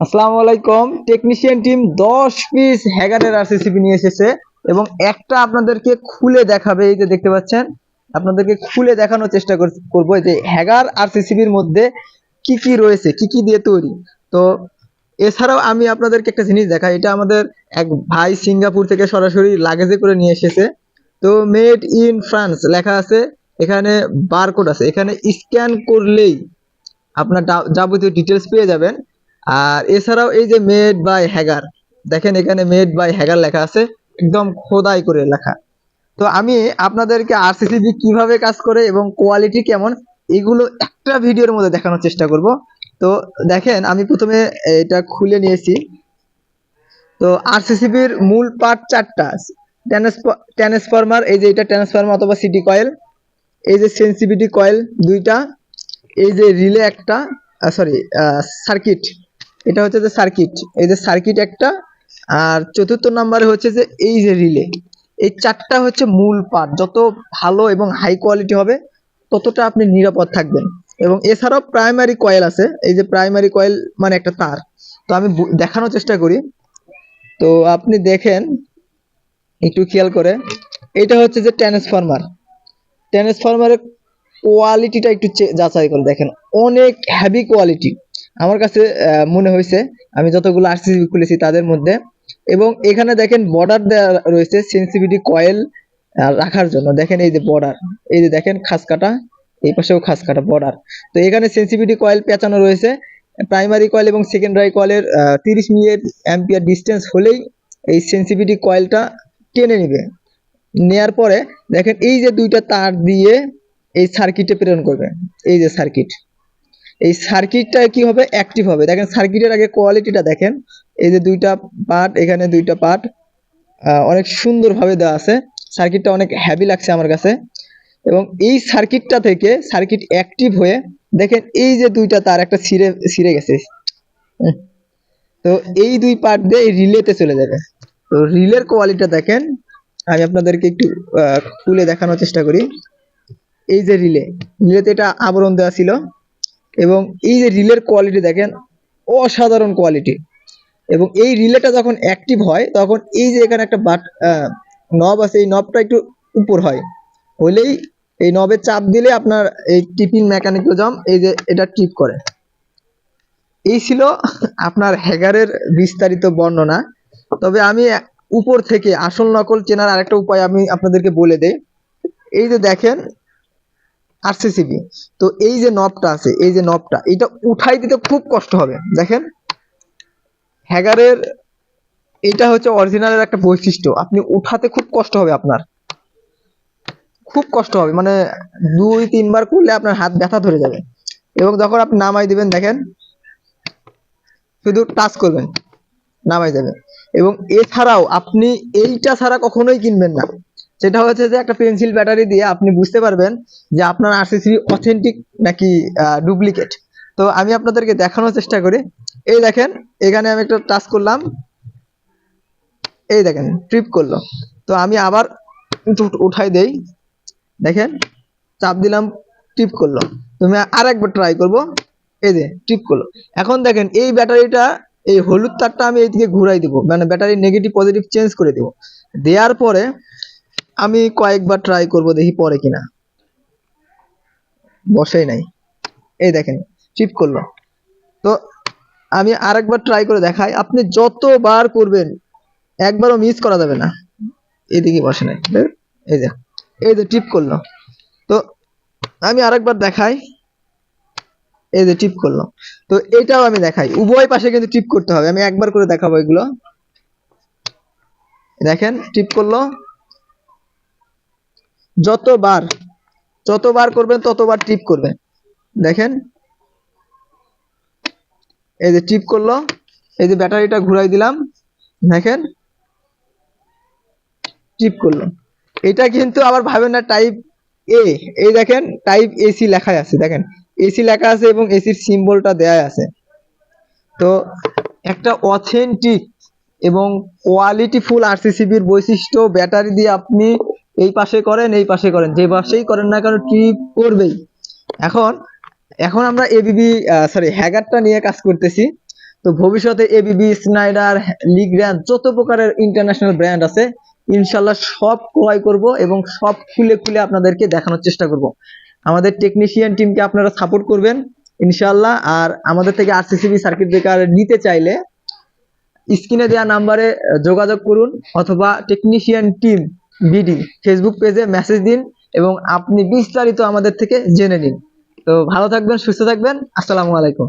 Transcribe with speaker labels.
Speaker 1: আসসালামু আলাইকুম। Technician team দশ পিস হ্যাগারের আরসিসিবি নিয়ে এসেছে এবং একটা আপনাদেরকে খুলে দেখাবে, এই যে দেখতে পাচ্ছেন। আপনাদেরকে খুলে দেখানোর চেষ্টা কর- করব যে হ্যাগার আরসিসিবির মধ্যে কি কি রয়েছে, কি কি দিয়ে তৈরি। তো এছাড়াও আমি আপনাদেরকে একটা জিনিস দেখাই, এটা আমাদের এক ভাই সিঙ্গাপুর থেকে সরাসরি লাগেজে করে নিয়ে এসেছে। তো মেড ইন ফ্রান্স লেখা আছে, এখানে বারকোড আছে। এখানে স্ক্যান করলেই আপনার যাবতীয় ডিটেলস পেয়ে যাবেন। আর এছাড়াও এই যে মেড বাই হ্যাগার দেখেন এখানে মেড বাই হ্যাগার লেখা আছে, একদম খোদাই করে লেখা। তো আমি আপনাদেরকে আরসিসিবি কীভাবে কাজ করে এবং কোয়ালিটি কেমন, এগুলো একটা ভিডিওর মধ্যে দেখানোর চেষ্টা করব। তো দেখেন, আমি প্রথমে এটা খুলে নিয়েছি। তো আরসিসিবির মূল পার্ট চারটা ট্রান্সফরমার এই যে এটা ট্রান্সফরমার অথবা সিটি কয়েল এই যে সেন্সিভিটি কয়েল দুইটা, এই যে রিলে একটা সরি সার্কিট এটা হচ্ছে যে সার্কিট এই যে সার্কিট একটা, আর চতুর্থ নাম্বারে হচ্ছে যে এই যে রিলে এই চারটা হচ্ছে মূল পার্ট যত ভালো এবং হাই কোয়ালিটি হবে, ততটা আপনি নিরাপদ থাকবেন। এবং এছাড়াও প্রাইমারি কয়েল আছে, এই যে প্রাইমারি কয়েল মানে একটা তার। তো আমি দেখানোর চেষ্টা করি। তো আপনি দেখেন, একটু খেয়াল করে। এটা হচ্ছে যে ট্রান্সফরমার ট্রান্সফরমারের কোয়ালিটিটা একটু যাচাই করে দেখেন। অনেক হ্যাভি কোয়ালিটি আমার কাছে মনে হয়েছে, আমি যতগুলো আরসিবি খুলেছি তাদের মধ্যে। এবং এখানে দেখেন বর্ডার দেওয়া রয়েছে সেন্সিভিটি কয়েল রাখার জন্য। দেখেন এই যে বর্ডার এই যে দেখেন খাস কাটা, এই পাশেও খাস কাটা বর্ডার তো এখানে সেন্সিভিটি কয়েল পেঁচানো রয়েছে। প্রাইমারি কয়েল এবং সেকেন্ডারি কয়েলের তিরিশ মিনিট অ্যাম্পিয়ার ডিস্টেন্স হলেই এই সেন্সিভিটি কয়েলটা টেনে নেবে। নেয়ার পরে দেখেন এই যে দুইটা তার দিয়ে এই সার্কিটে প্রেরণ করবে। এই যে সার্কিট এই সার্কিটটা কি হবে অ্যাক্টিভ হবে? দেখেন সার্কিটের আগে কোয়ালিটিটা দেখেন। এই যে দুইটা পার্ট এখানে দুইটা পার্ট অনেক সুন্দরভাবে দেওয়া আছে। সার্কিটটা অনেক হ্যাভি লাগছে আমার কাছে। এবং এই সার্কিটটা থেকে সার্কিট অ্যাক্টিভ হয়ে দেখেন এই যে দুইটা তার একটা ছিঁড়ে ছিঁড়ে গেছে। তো এই দুই পার্ট দিয়ে রিলেতে চলে যাবে। তো রিলের কোয়ালিটিটা দেখেন। আমি আপনাদেরকে একটু খুলে দেখানোর চেষ্টা করি। এই যে রিলে রিলেতে এটা আবরণ দেওয়া ছিল। এবং এই যে রিলের কোয়ালিটি দেখেন, অসাধারণ কোয়ালিটি এবং এই রিলেটা যখন অ্যাক্টিভ হয়, তখন এই যে এখানে একটা বাট নব আছে, এই নবটা একটু উপর হয়। হলেই এই নবে চাপ দিলে আপনার এই টিপিং মেকানিজম এই যে এটা টিপ করে। এই ছিল আপনার হ্যাগারের বিস্তারিত বর্ণনা। তবে আমি উপর থেকে আসল নকল চেনার আরেকটা উপায় আমি আপনাদেরকে বলে দেই। এই যে দেখেন আরসিসিবি তো এই যে নবটা আছে, এই যে নবটা এটা উঠাই দিতে খুব কষ্ট হবে, দেখেন। হ্যাগারের এটা হচ্ছে অরিজিনালের একটা বৈশিষ্ট্য, আপনি উঠাতে খুব কষ্ট হবে আপনার। খুব কষ্ট হবে মানে দুই, তিনবার করলে আপনার হাত ব্যথা ধরে যাবে। এবং যখন আপনি নামাই দিবেন, দেখেন, শুধু টাচ করবেন, নামাই যাবে। এবং এছাড়াও আপনি এইটা ছাড়া কখনোই কিনবেন না। সেটা হচ্ছে যে একটা পেন্সিল ব্যাটারি দিয়ে আপনি বুঝতে পারবেন যে আপনার আরসিসি অথেন্টিক নাকি ডুপ্লিকেট তো আমি আপনাদেরকে দেখানোর চেষ্টা করি। এই দেখেন, এখানে আমি একটা টাচ করলাম। এই দেখেন ট্রিপ করল। তো আমি আবার উঠাই দেই। দেখেন, চাপ দিলাম টিপ করল। তুমি আর একবার ট্রাই করব। এই যে টিপ করল। এখন দেখেন, এই ব্যাটারিটা এই হলুদ তারটা আমি এইদিকে ঘুরাই দিব। মানে ব্যাটারি নেগেটিভ পজিটিভ চেঞ্জ করে দেব। দেওয়ার পরে আমি কয়েকবার ট্রাই করব দেখি পরে কিনা। বসেই নাই। এই দেখেন টিপ করল। তো আমি আরেকবার ট্রাই করে দেখাই, আপনি যতবার করবেন, একবারও মিস করা যাবে না। এদিকে বসে নাই। এই যে এই যে টিপ করল। তো আমি আরেকবার দেখাই, এই যে টিপ করল। তো এটাও আমি দেখাই। উভয় পাশে কিন্তু টিপ করতে হবে। আমি একবার করে দেখাবো এগুলো। দেখেন টিপ করল। যতবার যতবার করবেন, ততবার টিপ করবেন দেখেন। এই যে টিপ করল, এই যে ব্যাটারিটা ঘুরাই দিলাম, দেখেন। টিপ করল। এটা কিন্তু আবার ভাবেন না টাইপ এ এই দেখেন টাইপ এসি লেখা আছে, দেখেন। এসি লেখা আছে এবং এসির সিম্বলটা দেয়া আছে। তো, একটা অথেন্টিক এবং কোয়ালিটিফুল আরসিসিবির বৈশিষ্ট্য, ব্যাটারি দিয়ে আপনি এই পাশে করেন, এই পাশে করেন। যে পাশেই করেন না কেন ট্রিপ করবেই? এখন এখন আমরা এবিবি সরি হ্যাগারটা নিয়ে কাজ করতেছি। তো ভবিষ্যতে এবিবি স্নাইডার লিগ্র্যান্ড যত প্রকারের ইন্টারন্যাশনাল ব্র্যান্ড আছে, ইনশাল্লাহ সব ক্রয় করব এবং সব খুলে খুলে আপনাদেরকে দেখানোর চেষ্টা করব। আমাদের টেকনিশিয়ান টিমকে আপনারা সাপোর্ট করবেন, ইনশাল্লাহ। আর আমাদের থেকে আরসিসিবি সার্কিট ব্রেকার নিতে চাইলে স্ক্রিনে দেওয়া নাম্বারে যোগাযোগ করুন অথবা টেকনিশিয়ান টিম বিডি ফেসবুক পেজে মেসেজ দিন এবং আপনি বিস্তারিত আমাদের থেকে জেনে নিন। তো ভালো থাকবেন, সুস্থ থাকবেন। আসসালামু আলাইকুম।